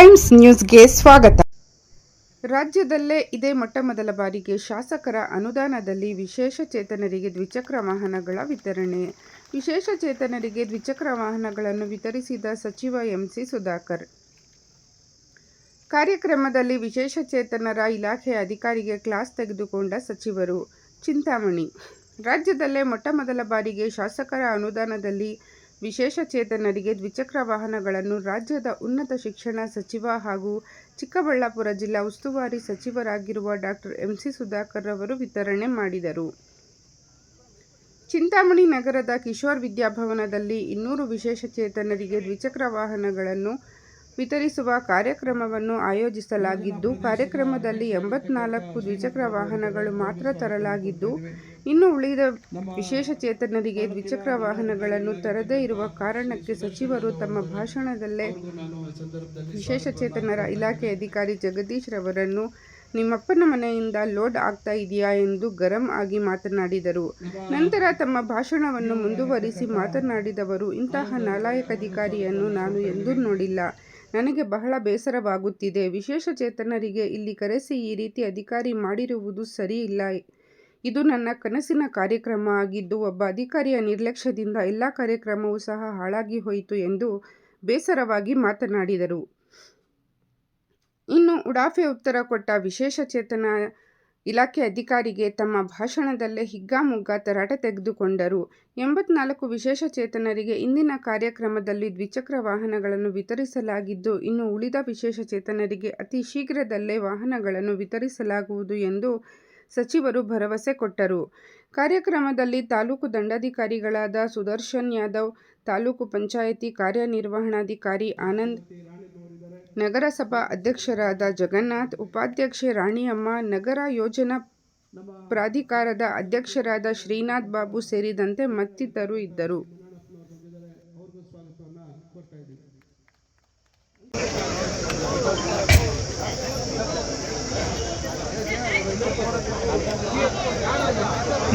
Times ನ್ಯೂಸ್ಗೆ ಸ್ವಾಗತ. ರಾಜ್ಯದಲ್ಲೇ ಇದೇ ಮೊಟ್ಟಮೊದಲ ಬಾರಿಗೆ ಶಾಸಕರ ಅನುದಾನದಲ್ಲಿ ವಿಶೇಷ ಚೇತನರಿಗೆ ದ್ವಿಚಕ್ರ ವಾಹನಗಳ ವಿತರಣೆ. ವಿಶೇಷ ಚೇತನರಿಗೆ ದ್ವಿಚಕ್ರ ವಾಹನಗಳನ್ನು ವಿತರಿಸಿದ ಸಚಿವ ಎಂಸಿ ಸುಧಾಕರ್. ಕಾರ್ಯಕ್ರಮದಲ್ಲಿ ವಿಶೇಷ ಚೇತನರ ಇಲಾಖೆಯ ಅಧಿಕಾರಿಗೆ ಕ್ಲಾಸ್ ತೆಗೆದುಕೊಂಡ ಸಚಿವರು ಚಿಂತಾಮಣಿ. ರಾಜ್ಯದಲ್ಲೇ ಮೊಟ್ಟಮೊದಲ ಬಾರಿಗೆ ಶಾಸಕರ ಅನುದಾನದಲ್ಲಿ ವಿಶೇಷ ಚೇತನರಿಗೆ ದ್ವಿಚಕ್ರ ವಾಹನಗಳನ್ನು ರಾಜ್ಯದ ಉನ್ನತ ಶಿಕ್ಷಣ ಸಚಿವ ಹಾಗೂ ಚಿಕ್ಕಬಳ್ಳಾಪುರ ಜಿಲ್ಲಾ ಉಸ್ತುವಾರಿ ಸಚಿವರಾಗಿರುವ ಡಾಕ್ಟರ್ ಎಂಸಿ ಸುಧಾಕರ್ ಅವರು ವಿತರಣೆ ಮಾಡಿದರು. ಚಿಂತಾಮಣಿ ನಗರದ ಕಿಶೋರ್ ವಿದ್ಯಾಭವನದಲ್ಲಿ ಇನ್ನೂರು ವಿಶೇಷ ಚೇತನರಿಗೆ ದ್ವಿಚಕ್ರ ವಾಹನಗಳನ್ನು ವಿತರಿಸುವ ಕಾರ್ಯಕ್ರಮವನ್ನು ಆಯೋಜಿಸಲಾಗಿದ್ದು, ಕಾರ್ಯಕ್ರಮದಲ್ಲಿ ಎಂಬತ್ನಾಲ್ಕು ದ್ವಿಚಕ್ರ ವಾಹನಗಳು ಮಾತ್ರ ತರಲಾಗಿದ್ದು, ಇನ್ನು ಉಳಿದ ವಿಶೇಷ ಚೇತನರಿಗೆ ದ್ವಿಚಕ್ರ ವಾಹನಗಳನ್ನು ತರದೇ ಇರುವ ಕಾರಣಕ್ಕೆ ಸಚಿವರು ತಮ್ಮ ಭಾಷಣದಲ್ಲೇ ವಿಶೇಷ ಚೇತನರ ಇಲಾಖೆ ಅಧಿಕಾರಿ ಜಗದೀಶ್ ರವರನ್ನು ನಿಮ್ಮಪ್ಪನ ಮನೆಯಿಂದ ಲೋಡ್ ಆಗ್ತಾ ಇದೆಯಾ ಎಂದು ಗರಂ ಆಗಿ ಮಾತನಾಡಿದರು. ನಂತರ ತಮ್ಮ ಭಾಷಣವನ್ನು ಮುಂದುವರಿಸಿ ಮಾತನಾಡಿದವರು, ಇಂತಹ ನಾಲಾಯಕ ಅಧಿಕಾರಿಯನ್ನು ನಾನು ಎಂದೂ ನೋಡಿಲ್ಲ. ನನಗೆ ಬಹಳ ಬೇಸರವಾಗುತ್ತಿದೆ. ವಿಶೇಷ ಚೇತನರಿಗೆ ಇಲ್ಲಿ ಕರೆಸಿ ಈ ರೀತಿ ಅಧಿಕಾರಿ ಮಾಡಿರುವುದು ಸರಿಯಿಲ್ಲ. ಇದು ನನ್ನ ಕನಸಿನ ಕಾರ್ಯಕ್ರಮ ಆಗಿದ್ದು, ಒಬ್ಬ ಅಧಿಕಾರಿಯ ನಿರ್ಲಕ್ಷ್ಯದಿಂದ ಎಲ್ಲ ಕಾರ್ಯಕ್ರಮವೂ ಸಹ ಹಾಳಾಗಿ ಹೋಯಿತು ಎಂದು ಬೇಸರವಾಗಿ ಮಾತನಾಡಿದರು. ಇನ್ನು ಉಡಾಫೆ ಉತ್ತರ ಕೊಟ್ಟ ವಿಶೇಷ ಚೇತನ ಇಲಾಖೆ ಅಧಿಕಾರಿಗೆ ತಮ್ಮ ಭಾಷಣದಲ್ಲೇ ಹಿಗ್ಗಾಮುಗ್ಗಾ ತರಾಟೆ ತೆಗೆದುಕೊಂಡರು. ಎಂಬತ್ನಾಲ್ಕು ವಿಶೇಷ ಚೇತನರಿಗೆ ಇಂದಿನ ಕಾರ್ಯಕ್ರಮದಲ್ಲಿ ದ್ವಿಚಕ್ರ ವಾಹನಗಳನ್ನು ವಿತರಿಸಲಾಗಿದ್ದು, ಇನ್ನು ಉಳಿದ ವಿಶೇಷ ಚೇತನರಿಗೆ ಅತಿ ಶೀಘ್ರದಲ್ಲೇ ವಾಹನಗಳನ್ನು ವಿತರಿಸಲಾಗುವುದು ಎಂದು ಸಚಿವರು ಭರವಸೆ ಕೊಟ್ಟರು. ಕಾರ್ಯಕ್ರಮದಲ್ಲಿ ತಾಲೂಕು ದಂಡಾಧಿಕಾರಿಗಳಾದ ಸುದರ್ಶನ್ ಯಾದವ್, ತಾಲೂಕು ಪಂಚಾಯಿತಿ ಕಾರ್ಯನಿರ್ವಹಣಾಧಿಕಾರಿ ಆನಂದ್ ನಗರಸಭಾ ಅಧ್ಯಕ್ಷರಾದ ಜಗನ್ನಾಥ್ ಉಪಾಧ್ಯಕ್ಷೆ ರಾಣಿಯಮ್ಮ ನಗರ ಯೋಜನಾ ಪ್ರಾಧಿಕಾರದ ಅಧ್ಯಕ್ಷರಾದ ಶ್ರೀನಾಥ್ ಬಾಬು ಸೇರಿದಂತೆ ಮತ್ತಿತರು ಇದ್ದರು.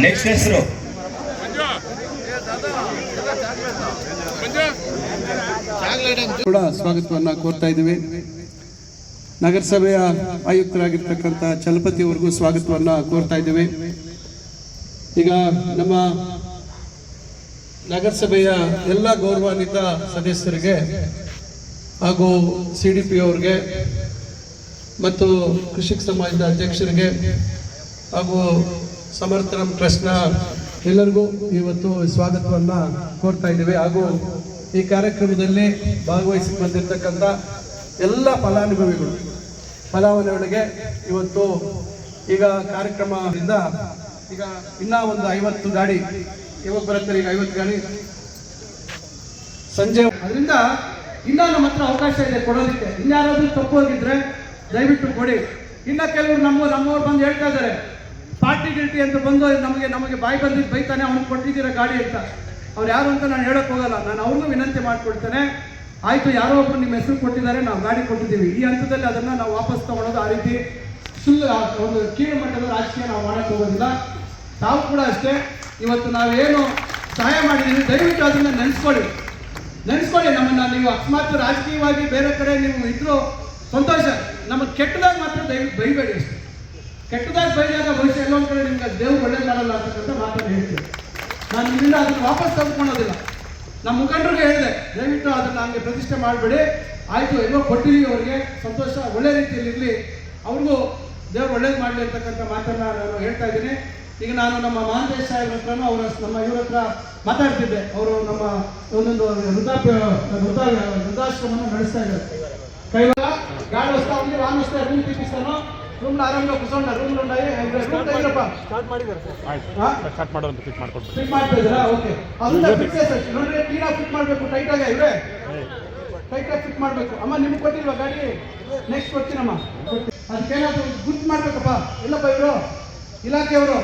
ನೆಕ್ಸ್ಟ್ ಹೆಸರು ಕೂಡ ಸ್ವಾಗತವನ್ನು ಕೋರ್ತಾ ಇದ್ದೀವಿ. ನಗರಸಭೆಯ ಆಯುಕ್ತರಾಗಿರ್ತಕ್ಕಂಥ ಚಲಪತಿ ಅವರಿಗೂ ಸ್ವಾಗತವನ್ನು ಕೋರ್ತಾ ಇದ್ದೀವಿ. ಈಗ ನಮ್ಮ ನಗರಸಭೆಯ ಎಲ್ಲ ಗೌರವಾನ್ವಿತ ಸದಸ್ಯರಿಗೆ ಹಾಗೂ ಸಿ ಡಿ ಪಿ ಅವ್ರಿಗೆ ಮತ್ತು ಕೃಷಿಕ ಸಮಾಜದ ಅಧ್ಯಕ್ಷರಿಗೆ ಹಾಗೂ ಸಮರ್ಥನಂ ಟ್ರಸ್ಟ್ನ ಎಲ್ಲರಿಗೂ ಇವತ್ತು ಸ್ವಾಗತವನ್ನು ಕೋರ್ತಾ ಇದ್ದೇವೆ. ಹಾಗೂ ಈ ಕಾರ್ಯಕ್ರಮದಲ್ಲಿ ಭಾಗವಹಿಸಿ ಬಂದಿರತಕ್ಕಂಥ ಎಲ್ಲ ಫಲಾನುಭವಿಗಳು, ಫಲಾನುಭವಿಗಳಿಗೆ ಇವತ್ತು ಈಗ ಕಾರ್ಯಕ್ರಮದಿಂದ ಈಗ ಇನ್ನೂ ಒಂದು ಐವತ್ತು ಗಾಡಿ ಇವಾಗ ಬರುತ್ತೆ ಈಗ ಐವತ್ತು ಗಾಡಿ ಸಂಜೆ ಅದರಿಂದ ಇನ್ನೂ ನಮ್ಮ ಹತ್ರ ಅವಕಾಶ ಇದೆ ಕೊಡೋದಕ್ಕೆ. ಇನ್ಯಾರಾದ್ರೂ ತಪ್ಪು ಹೋಗಿದ್ರೆ ದಯವಿಟ್ಟು ಕೊಡಿ. ಇನ್ನ ಕೆಲವರು ನಮ್ಮ ನಮ್ಮವ್ರು ಬಂದು ಹೇಳ್ತಾ ಇದ್ದಾರೆ, ಪಾರ್ಟಿ ಗಿಲ್ಟಿ ಅಂತ ಬಂದು ನಮಗೆ ನಮಗೆ ಬಾಯಿ ಬಂದಿದ್ದು ಬೈತಾನೆ, ಅವ್ನಿಗೆ ಕೊಟ್ಟಿದ್ದೀರ ಗಾಡಿ ಅಂತ. ಅವ್ರು ಯಾರು ಅಂತ ನಾನು ಹೇಳಕ್ ಹೋಗಲ್ಲ. ನಾನು ಅವ್ರಿಗೂ ವಿನಂತಿ ಮಾಡ್ಕೊಡ್ತೇನೆ ಆಯ್ತು, ಯಾರೋ ಒಬ್ಬರು ನಿಮ್ಮ ಹೆಸರು ಕೊಟ್ಟಿದ್ದಾರೆ, ನಾವು ಗಾಡಿ ಕೊಟ್ಟಿದ್ದೀವಿ. ಈ ಹಂತದಲ್ಲಿ ಅದನ್ನ ನಾವು ವಾಪಸ್ ತಗೊಳೋದು ಆ ರೀತಿ ಸುಳ್ಳು ಒಂದು ಕೀಳು ಮಟ್ಟದ ರಾಜಕೀಯ ನಾವು ಮಾಡಕ್ ಹೋಗೋದಿಲ್ಲ. ತಾವು ಕೂಡ ಅಷ್ಟೇ. ಇವತ್ತು ನಾವೇನು ಸಹಾಯ ಮಾಡಿದ್ದೀವಿ, ದಯವಿಟ್ಟು ಅದನ್ನ ನೆನೆಸ್ಕೊಳ್ಳಿ. ನೆನೆಸ್ಕೊಳ್ಳಿ, ನಮ್ಮನ್ನ ನೀವು ಅಕಸ್ಮಾತ್ ರಾಜಕೀಯವಾಗಿ ಬೇರೆ ಕಡೆ ನೀವು ಇದ್ರು ಸಂತೋಷ. ನಮಗೆ ಕೆಟ್ಟದಾಗ ಮಾತ್ರ ದಯವಿಟ್ಟು ಬೈಬೇಡಿ ಅಷ್ಟೇ. ಕೆಟ್ಟದಾಗಿ ಬೈದಾಗ ಭವಿಷ್ಯ ಎಲ್ಲೊಂದು ಕಡೆ ನಿಮ್ಗೆ ದೇವ್ರು ಒಳ್ಳೇದು ಮಾಡಲ್ಲ ಅಂತಕ್ಕಂಥ ಮಾತನ್ನು ಹೇಳ್ತೀನಿ. ನಾನು ನಿಮ್ಮಿಂದ ಅದನ್ನು ವಾಪಸ್ ತಂದುಕೊಳ್ಳೋದಿಲ್ಲ ನಮ್ಮ ಮುಖಂಡರಿಗೆ ಹೇಳಿದೆ, ದಯವಿಟ್ಟು ಅದನ್ನು ನಮಗೆ ಪ್ರತಿಷ್ಠೆ ಮಾಡಬೇಡಿ. ಆಯಿತು, ಏನೋ ಕೊಟ್ಟಿದ್ದೀವಿ ಅವರಿಗೆ, ಸಂತೋಷ, ಒಳ್ಳೆ ರೀತಿಯಲ್ಲಿ ಇರಲಿ. ಅವ್ರಿಗೂ ದೇವರು ಒಳ್ಳೇದು ಮಾಡಲಿ ಅಂತಕ್ಕಂಥ ಮಾತನ್ನು ನಾನು ಹೇಳ್ತಾ ಇದ್ದೀನಿ. ಈಗ ನಾನು ನಮ್ಮ ಮಹಾಂತೇಶ್ ಸಾಹೇಬ್ ಹತ್ರ ಅವರ ನಮ್ಮ ಇವ್ರ ಹತ್ರ ಮಾತಾಡ್ತಿದ್ದೆ. ಅವರು ನಮ್ಮ ಒಂದೊಂದು ವೃದ್ಧಾಪ್ಯ, ವೃದ್ಧ, ವೃದ್ಧಾಶ್ರಮವನ್ನು ನಡೆಸ್ತಾ ಇದ್ದಾರೆ. ಕೈವಾರ ಗಾಢ ಹೊಸ್ತಾ ರಾಮಸ್ಥಾನ ರೂಮ್ ಆರಾಮಾಗಿ ಕುಸೋಣ ರೂಮ್ ತೆಗಿರಪ್ಪ ಸ್ಟಾರ್ಟ್ ಮಾಡಿದ್ದಾರೆ ಸರ್. ಸ್ಟಾರ್ಟ್ ಮಾಡೋ ಅಂತ ಫಿಟ್ ಮಾಡ್ಕೊಂಡು ಫಿಟ್ ಮಾಡ್ತಾ ಓಕೆ ಅದನ್ನ ಫಿಕ್ಸ್ ಸರ್. ನೋಡ್ರಿ ಕ್ಲೀನಾಗಿ ಫಿಟ್ ಮಾಡಬೇಕು ಟೈಟಾಗಿ ಇವ್ರೆ? ಟೈಟಾಗಿ ಫಿಟ್ ಮಾಡಬೇಕು. ಅಮ್ಮ ನಿಮ್ಗೆ ಕೊಟ್ಟಿಲ್ವಾ ಗಾಡಿ? ನೆಕ್ಸ್ಟ್ ಕೊಡ್ತೀನಮ್ಮ. ಅದಕ್ಕೇನಾದ್ರು ಗುರ್ತು ಮಾಡ್ಬೇಕಪ್ಪ. ಇಲ್ಲಪ್ಪ ಇವರು. ಇಲಾಖೆಯವರು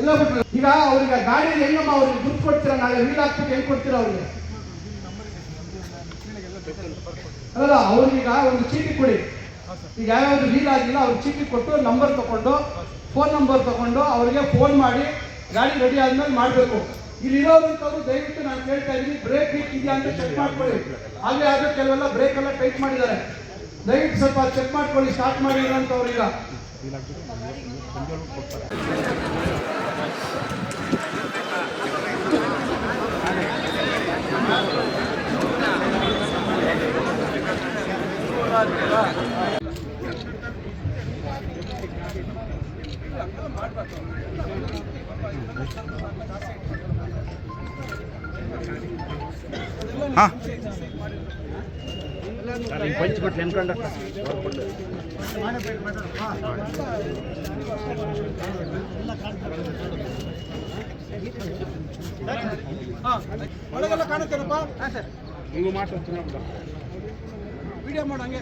ಎಲ್ಲ ಬಿಟ್ರು ಈಗ ಅವ್ರಿಗೆ ಗಾಡಿಯಲ್ಲಿ ಹೆಂಗಮ್ಮ ಅವ್ರಿಗೆ ಗುರ್ತು ಕೊಡ್ತೀರಾ? ನಾಳೆ ವೀಲ್ ಹಾಕ್ಬಿಟ್ಟು ಹೆಂಗೆ ಕೊಡ್ತೀರಾ ಅವ್ರಿಗೆ? ಅಲ್ಲ ಅವ್ರಿಗೀಗ ಒಂದು ಚೀಟಿ ಕೊಡಿ. ಈಗ ಯಾವ್ಯಾವ್ದು ರೀಲ್ ಆಗಿಲ್ಲ ಅವ್ರಿಗೆ ಚೀಟಿ ಕೊಟ್ಟು ನಂಬರ್ ತಗೊಂಡು ಫೋನ್ ನಂಬರ್ ತಗೊಂಡು ಅವ್ರಿಗೆ ಫೋನ್ ಮಾಡಿ ಗಾಡಿ ರೆಡಿ ಆದ್ಮೇಲೆ ಮಾಡಬೇಕು. ಇಲ್ಲಿ ದಯವಿಟ್ಟು ನಾನು ಕೇಳ್ತಾ ಇದ್ದೀನಿ ಬ್ರೇಕ್ ಇದೆಯಾ ಅಂತ ಚೆಕ್ ಮಾಡ್ಕೊಳ್ಳಿ. ಹಾಗೆ ಆದ್ರೆ ಕೆಲವೆಲ್ಲ ಬ್ರೇಕ್ ಎಲ್ಲ ಟೈಟ್ ಮಾಡಿದ್ದಾರೆ. ದಯವಿಟ್ಟು ಸ್ವಲ್ಪ ಚೆಕ್ ಮಾಡ್ಕೊಳ್ಳಿ ಸ್ಟಾರ್ಟ್ ಅಂತ ಈಗ. ಪಂಚ್ಬಿಟ್ಟು ನೆನ್ಕೊಂಡ ಒಳಗೆಲ್ಲ ಕಾಣುತ್ತೇನಪ್ಪ? ಹಿಂಗೂ ಮಾಡ್ತಾರೆ ವಿಡಿಯೋ ಮಾಡಂಗೆ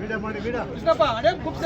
ವಿಡಿಯೋ ಮಾಡಿ ವಿಡಿಯೋ. ಕೃಷ್ಣಪ್ಪ ಅದೇ ಗುಪ್ತ